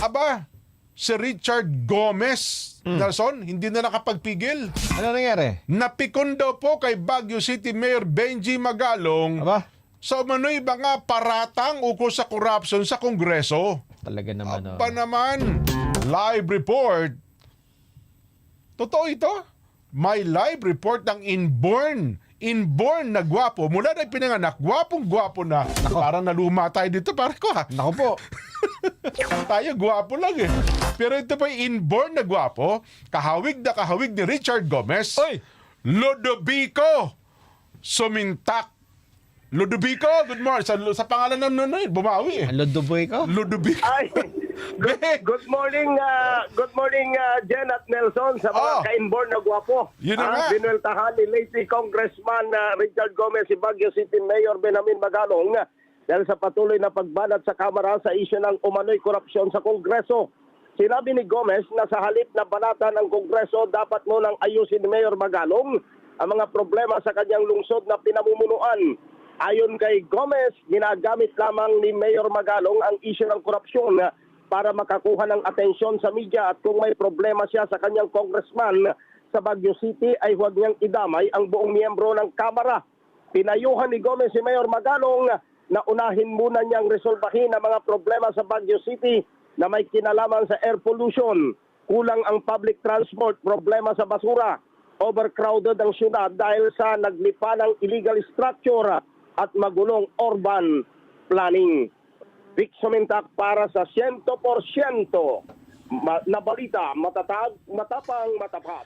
Aba, si Richard Gomez, Nelson, hindi na nakapagpigil. Ano nangyari? Napikon daw po kay Baguio City Mayor Benji Magalong Aba, sa umano'y mga paratang ukol sa corruption sa Kongreso. talaga naman. oh. Pa naman, live report. Totoo ito? May live report ng inborn. Inborn na gwapo. Mula na pinanganak, gwapong-gwapo na. Parang naluma tayo dito, pare ko ha. Naku po. Tayo gwapo lang eh. Pero ito pa yung inborn na gwapo, kahawig na kahawig ni Richard Gomez. Oy! Lodovico Sumintak. Lodovico, good morning. Sa, sa pangalan ng nanay, bumawi eh. Ko? Lodovico. Ay, good, good morning, uh, good morning uh, Jen at Nelson sa mga Oh. ka-inborn na gwapo. Yun na nga. Ah, Binueltahan ni late Congressman uh, Richard Gomez si Baguio City Mayor Benjamin Magalong dahil sa patuloy na pagbanat sa Kamara sa isyu ng umano'y korupsyon sa Kongreso. Sinabi ni Gomez na sa halip na banatan ng Kongreso, dapat munang ayusin ni Mayor Magalong ang mga problema sa kanyang lungsod na pinamumunuan. Ayon kay Gomez, ginagamit lamang ni Mayor Magalong ang isyu ng korupsyon para makakuha ng atensyon sa media at kung may problema siya sa kanyang congressman sa Baguio City ay huwag niyang idamay ang buong miyembro ng Kamara. Pinayuhan ni Gomez si Mayor Magalong na unahin muna niyang resolbahin ang mga problema sa Baguio City na may kinalaman sa air pollution, kulang ang public transport, problema sa basura, overcrowded ang syudad dahil sa naglipa ng illegal structure at magulong urban planning. Vic Sumintak para sa 100% ma- na balita, matatag, matapang, matapat.